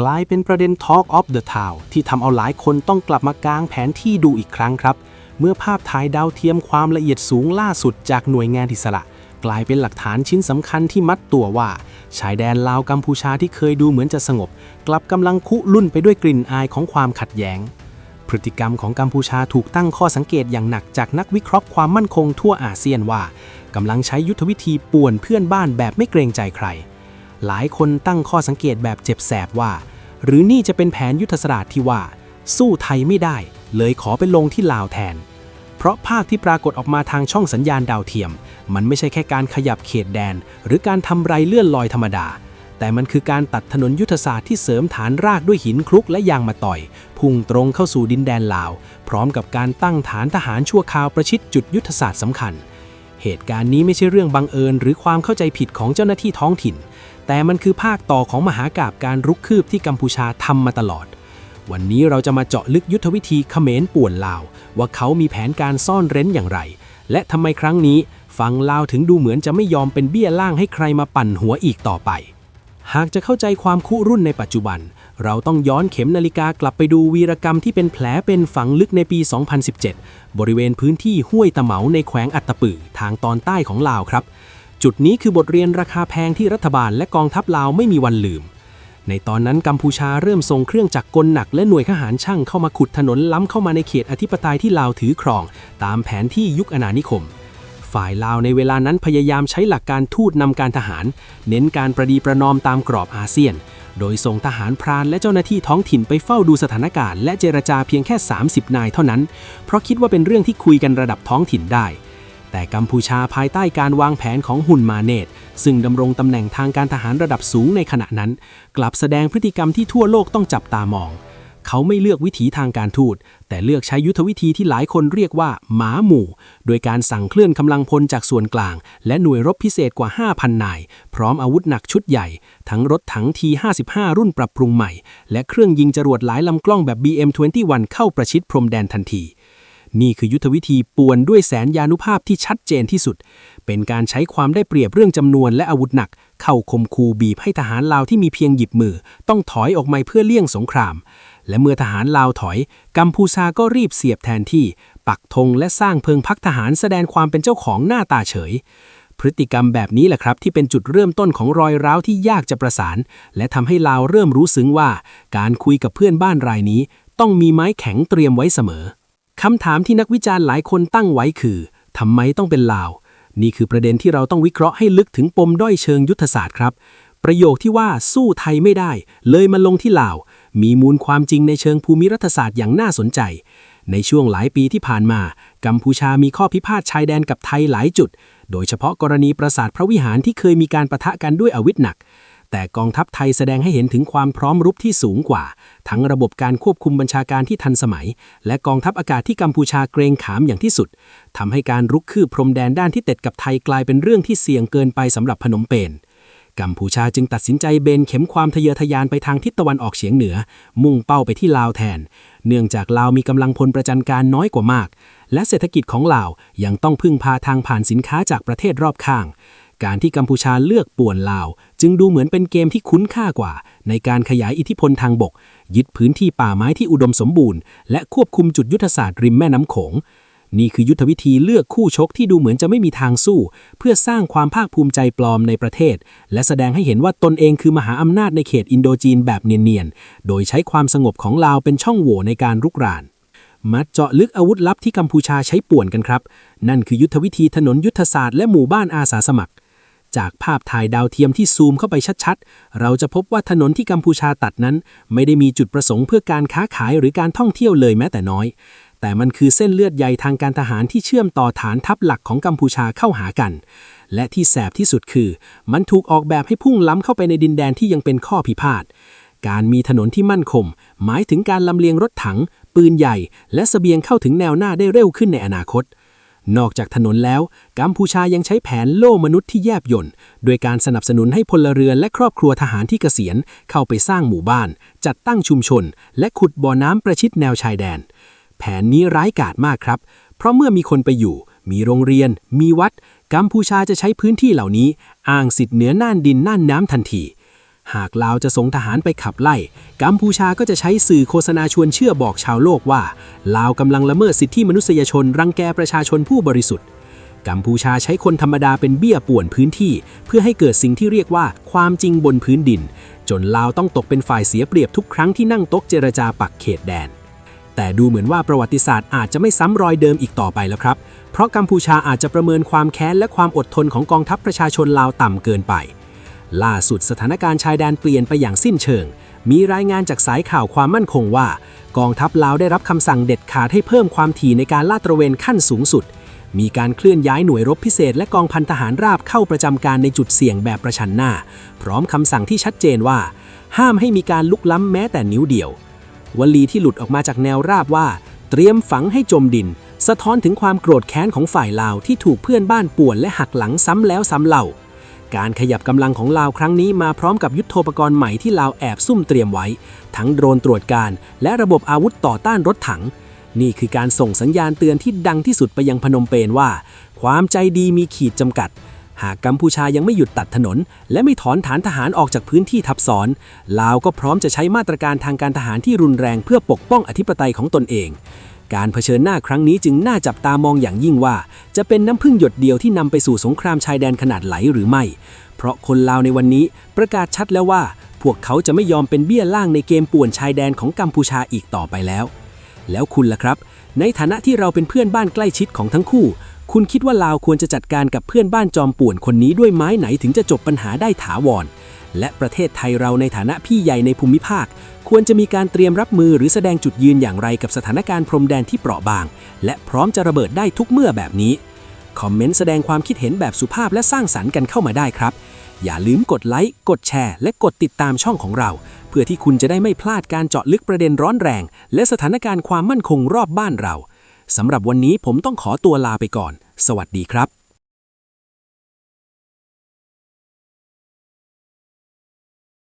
กลายเป็นประเด็น Talk of the Town ที่ทำเอาหลายคนต้องกลับมากางแผนที่ดูอีกครั้งครับ เมื่อภาพถ่ายดาวเทียมความละเอียดสูงล่าสุดจากหน่วยงานอิสระ กลายเป็นหลักฐานชิ้นสำคัญที่มัดตัวว่า ชายแดนลาวกัมพูชาที่เคยดูเหมือนจะสงบ กลับกำลังคุรุ่นไปด้วยกลิ่นอายของความขัดแย้ง พฤติกรรมของกัมพูชาถูกตั้งข้อสังเกตอย่างหนักจากนักวิเคราะห์ความมั่นคงทั่วอาเซียนว่ากำลังใช้ยุทธวิธีป่วนเพื่อนบ้านแบบไม่เกรงใจใคร หลายคนตั้งข้อสังเกตแบบเจ็บแสบว่า หรือนี่จะเป็นแผนยุทธศาสตร์ที่ว่า สู้ไทยไม่ได้ เลยขอไปลงที่ลาวแทน เพราะภาพที่ปรากฏออกมาทางช่องสัญญาณดาวเทียม มันไม่ใช่แค่การขยับเขตแดน หรือการทำไรเลื่อนลอยธรรมดา แต่มันคือการตัดถนนยุทธศาสตร์ที่เสริมฐานรากด้วยหินคลุกและยางมาต่อย พุ่งตรงเข้าสู่ดินแดนลาว พร้อมกับการตั้งฐานทหารชั่วคราวประชิดจุดยุทธศาสตร์สำคัญ เหตุการณ์นี้ไม่ใช่เรื่องบังเอิญ หรือความเข้าใจผิดของเจ้าหน้าที่ท้องถิ่น แต่มันคือภาคต่อของมหากาบการรุกคืบที่กัมพูชาทำมาตลอด วันนี้เราจะมาเจาะลึกยุทธวิธีเขมรป่วนลาว ว่าเขามีแผนการซ่อนเร้นอย่างไร และทำไมครั้งนี้ฝั่งลาวถึงดูเหมือนจะไม่ยอมเป็นเบี้ยล่างให้ใครมาปั่นหัวอีกต่อไป หากจะเข้าใจความคุรุ่นในปัจจุบัน เราต้องย้อนเข็มนาฬิกากลับไปดูวีรกรรมที่เป็นแผลเป็นฝังลึกในปี 2017 บริเวณพื้นที่ห้วยตะเหมาในแขวงอัตตปือทางตอนใต้ของลาวครับ จุดนี้คือบทเรียนราคาแพงที่รัฐบาลและกองทัพลาวไม่มีวันลืม ในตอนนั้นกัมพูชาเริ่มส่งเครื่องจักรกลหนักและหน่วยทหารช่างเข้ามาขุดถนนล้ำเข้ามาในเขตอธิปไตยที่ลาวถือครอง ตามแผนที่ยุคอาณานิคม ฝ่ายลาวในเวลานั้นพยายามใช้หลักการทูตนำการทหาร เน้นการประดีประนอมตามกรอบอาเซียน โดยส่งทหารพรานและเจ้าหน้าที่ท้องถิ่นไปเฝ้าดูสถานการณ์และเจรจาเพียงแค่ 30 นายเท่านั้น เพราะคิดว่าเป็นเรื่องที่คุยกันระดับท้องถิ่นได้ แต่กัมพูชาภายใต้การวางแผนของหุ่นมาเนตซึ่งดำรงตำแหน่งทางการทหารระดับสูงในขณะนั้น กลับแสดงพฤติกรรมที่ทั่วโลกต้องจับตามอง เขาไม่เลือกวิถีทางการทูต แต่เลือกใช้ยุทธวิธีที่หลายคนเรียกว่า หมาหมู่ โดยการสั่งเคลื่อนกำลังพลจากส่วนกลาง และหน่วยรบพิเศษกว่า 5,000 นาย พร้อมอาวุธหนักชุดใหญ่ ทั้งรถถัง T55 รุ่นปรับปรุงใหม่ และเครื่องยิงจรวดหลายลำกล้องแบบ BM21 เข้าประชิดพรมแดนทันที นี่คือยุทธวิธีป่วนด้วยแสนยานุภาพที่ชัดเจนที่สุด เป็นการใช้ความได้เปรียบเรื่องจำนวนและอาวุธหนัก เข้าคมคูบีบให้ทหารลาวที่มีเพียงหยิบมือ ต้องถอยออกมาเพื่อเลี่ยงสงคราม และเมื่อทหารลาวถอย กัมพูชาก็รีบเสียบแทนที่ ปักธงและสร้างเพิงพักทหารแสดงความเป็นเจ้าของหน้าตาเฉยพฤติกรรมแบบนี้แหละครับที่เป็นจุดเริ่มต้นของรอยร้าวที่ยากจะประสาน และทำให้ลาวเริ่มรู้ซึ้งว่า การคุยกับเพื่อนบ้านรายนี้ ต้องมีไม้แข็งเตรียมไว้เสมอ คำถามที่นักวิจารณ์หลายคนตั้งไว้คือทำไมต้องเป็นลาว นี่คือประเด็นที่เราต้องวิเคราะห์ให้ลึกถึงปมด้อยเชิงยุทธศาสตร์ครับ ประโยคที่ว่าสู้ไทยไม่ได้ เลยมาลงที่ลาว มีมูลความจริงในเชิงภูมิรัฐศาสตร์อย่างน่าสนใจ ในช่วงหลายปีที่ผ่านมา กัมพูชามีข้อพิพาทชายแดนกับไทยหลายจุด โดยเฉพาะกรณีปราสาทพระวิหารที่เคยมีการประทะกันด้วยอาวุธหนัก แต่กองทัพไทยแสดงให้เห็นถึงความพร้อมรุกที่สูงกว่า ทั้งระบบการควบคุมบัญชาการที่ทันสมัย และกองทัพอากาศที่กัมพูชาเกรงขามอย่างที่สุดทำให้การรุกคืบพรมแดนด้านที่ติดกับไทยกลายเป็นเรื่องที่เสี่ยงเกินไปสำหรับพนมเปญกัมพูชาจึงตัดสินใจเบนเข็มความทะเยอทะยานไปทางทิศตะวันออกเฉียงเหนือ มุ่งเป้าไปที่ลาวแทน เนื่องจากลาวมีกำลังพลประจันการน้อยกว่ามาก และเศรษฐกิจของลาวยังต้องพึ่งพาทางผ่านสินค้าจากประเทศรอบข้าง การที่กัมพูชาเลือกป่วนลาว จึงดูเหมือนเป็นเกมที่คุ้นค่ากว่า ในการขยายอิทธิพลทางบก ยึดพื้นที่ป่าไม้ที่อุดมสมบูรณ์ และควบคุมจุดยุทธศาสตร์ริมแม่น้ำโขงนี่คือยุทธวิธีเลือกคู่ชกที่ดูเหมือนจะไม่มีทางสู้ เพื่อสร้างความภาคภูมิใจปลอมในประเทศ และแสดงให้เห็นว่าตนเองคือมหาอำนาจในเขตอินโดจีนแบบเนียนๆ โดยใช้ความสงบของลาวเป็นช่องโหว่ในการรุกราน มาเจาะลึกอาวุธลับที่กัมพูชาใช้ป่วนกันครับ นั่นคือยุทธวิธีถนนยุทธศาสตร์และหมู่บ้านอาสาสมัคร จากภาพถ่ายดาวเทียมที่ซูมเข้าไปชัดๆ เราจะพบว่าถนนที่กัมพูชาตัดนั้น ไม่ได้มีจุดประสงค์เพื่อการค้าขายหรือการท่องเที่ยวเลยแม้แต่น้อย แต่มันคือเส้นเลือดใยทางการทหารที่เชื่อมต่อฐานทัพหลักของกัมพูชาเข้าหากัน และที่แสบที่สุดคือ มันถูกออกแบบให้พุ่งล้ำเข้าไปในดินแดนที่ยังเป็นข้อพิพาทการมีถนนที่มั่นคง หมายถึงการลำเลียงรถถัง ปืนใหญ่ และเสบียงเข้าถึงแนวหน้าได้เร็วขึ้นในอนาคต นอกจากถนนแล้ว กัมพูชายังใช้แผนโล่มนุษย์ที่แยบยลโดยการสนับสนุนให้พลเรือนและครอบครัวทหารที่เกษียณ เข้าไปสร้างหมู่บ้าน จัดตั้งชุมชน และขุดบ่อน้ำประชิดแนวชายแดน แผนนี้ร้ายกาจมากครับ เพราะเมื่อมีคนไปอยู่ มีโรงเรียน มีวัด กัมพูชาจะใช้พื้นที่เหล่านี้ อ้างสิทธิ์เหนือน่านดินน่านน้ำทันที หากลาวจะส่งทหารไปขับไล่ กัมพูชาก็จะใช้สื่อโฆษณาชวนเชื่อบอกชาวโลกว่า ลาวกำลังละเมิดสิทธิมนุษยชน รังแกประชาชนผู้บริสุทธิ์ กัมพูชาใช้คนธรรมดาเป็นเบี้ยป่วนพื้นที่ เพื่อให้เกิดสิ่งที่เรียกว่าความจริงบนพื้นดิน จนลาวต้องตกเป็นฝ่ายเสียเปรียบทุกครั้งที่นั่งโต๊ะเจรจาปักเขตแดน แต่ดูเหมือนว่าประวัติศาสตร์อาจจะไม่ซ้ำรอยเดิมอีกต่อไปแล้วครับ เพราะกัมพูชาอาจจะประเมินความแค้นและความอดทนของกองทัพประชาชนลาวต่ำเกินไป ล่าสุดสถานการณ์ชายแดนเปลี่ยนไปอย่างสิ้นเชิง มีรายงานจากสายข่าวความมั่นคงว่า กองทัพลาวได้รับคำสั่งเด็ดขาดให้เพิ่มความถี่ในการลาดตระเวนขั้นสูงสุด มีการเคลื่อนย้ายหน่วยรบพิเศษและกองพันทหารราบเข้าประจำการในจุดเสี่ยงแบบประชันหน้า พร้อมคำสั่งที่ชัดเจนว่า ห้ามให้มีการลุกล้ำแม้แต่นิ้วเดียว วลีที่หลุดออกมาจากแนวราบว่า เตรียมฝังให้จมดิน สะท้อนถึงความโกรธแค้นของฝ่ายลาวที่ถูกเพื่อนบ้านป่วนและหักหลังซ้ำแล้วซ้ำเล่า การขยับกำลังของลาวครั้งนี้มาพร้อมกับยุทโธปกรณ์ใหม่ที่ลาวแอบซุ่มเตรียมไว้ ทั้งโดรนตรวจการและระบบอาวุธต่อต้านรถถัง นี่คือการส่งสัญญาณเตือนที่ดังที่สุดไปยังพนมเปญว่า ความใจดีมีขีดจำกัด หากกัมพูชายังไม่หยุดตัดถนน และไม่ถอนฐานทหารออกจากพื้นที่ทับซ้อน ลาวก็พร้อมจะใช้มาตรการทางการทหารที่รุนแรงเพื่อปกป้องอธิปไตยของตนเอง การเผชิญหน้าครั้งนี้จึงน่าจับตามองอย่างยิ่งว่า จะเป็นน้ำพึ่งหยดเดียวที่นำไปสู่สงครามชายแดนขนาดไหลหรือไม่ เพราะคนลาวในวันนี้ประกาศชัดแล้วว่า พวกเขาจะไม่ยอมเป็นเบี้ยล่างในเกมป่วนชายแดนของกัมพูชาอีกต่อไปแล้ว แล้วคุณล่ะครับ ในฐานะที่เราเป็นเพื่อนบ้านใกล้ชิดของทั้งคู่ คุณคิดว่าลาวควรจะจัดการกับเพื่อนบ้านจอมป่วนคนนี้ด้วยไม้ไหนถึงจะจบปัญหาได้ถาวร และประเทศไทยเราในฐานะพี่ใหญ่ในภูมิภาค ควรจะมีการเตรียมรับมือหรือแสดงจุดยืนอย่างไรกับสถานการณ์พรมแดนที่เปราะบาง และพร้อมจะระเบิดได้ทุกเมื่อแบบนี้ คอมเมนต์แสดงความคิดเห็นแบบสุภาพและสร้างสรรค์กันเข้ามาได้ครับ อย่าลืมกดไลค์กดแชร์ และกดติดตามช่องของเรา เพื่อที่คุณจะได้ไม่พลาดการเจาะลึกประเด็นร้อนแรง และสถานการณ์ความมั่นคงรอบบ้านเราสำหรับวันนี้ผมต้องขอตัวลาไปก่อน สวัสดีครับ